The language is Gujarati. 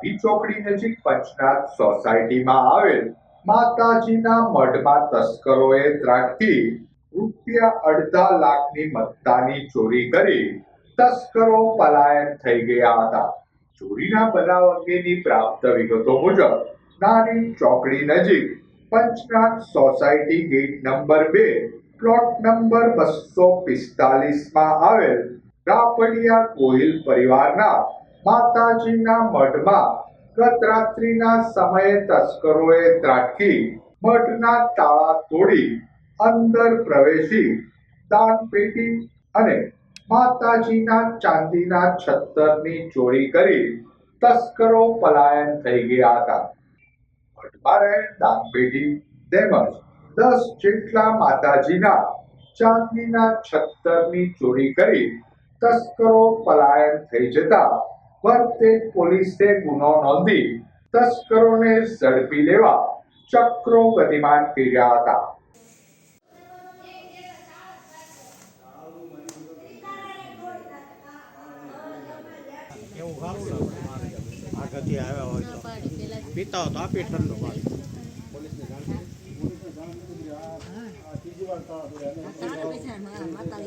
ગાંધી ચોકડી નજીક પંચનાથ સોસાયટીમાં આવેલ માતાજીના મઢમાં તસ્કરોએ ત્રાટકી રૂપિયા અડધા લાખની મત્તાની ચોરી કરી તસ્કરો પલાયન થઈ ગયા હતા. ચોરીના બનાવ અંગેની પ્રાપ્ત વિગતો મુજબ, નાની ચોકડી નજીક પંચનાથ સોસાયટી ગેટ નંબર બે, પ્લોટ નંબર બસો પિસ્તાલીસમાં આવેલ રાપડિયા કોહિલ પરિવારના માતાજીના મઢમાં ગત રાત્રિના સમયે તસ્કરોએ ત્રાટકી મઠના તાળા તોડી અંદર પ્રવેશી દાન પેટી અને માતાજીના ચાંદીના છત્તરની ચોરી કરી તસ્કરો પલાયન થઈ ગયા હતા. તેમજ દસ જેટલા માતાજીના ચાંદીના છત્તરની ચોરી કરી તસ્કરો પલાયન થઈ જતા વર્તે પોલીસે ગુનો નોંધી તસ્કરોને ઝડપી લેવા ચક્રો ગતિમાન કર્યા હતા એવું સારું લાગે મારે આગળથી આવ્યા હોય તો પીતા હોય તો આપી ઠંડુ પાણી માતાજી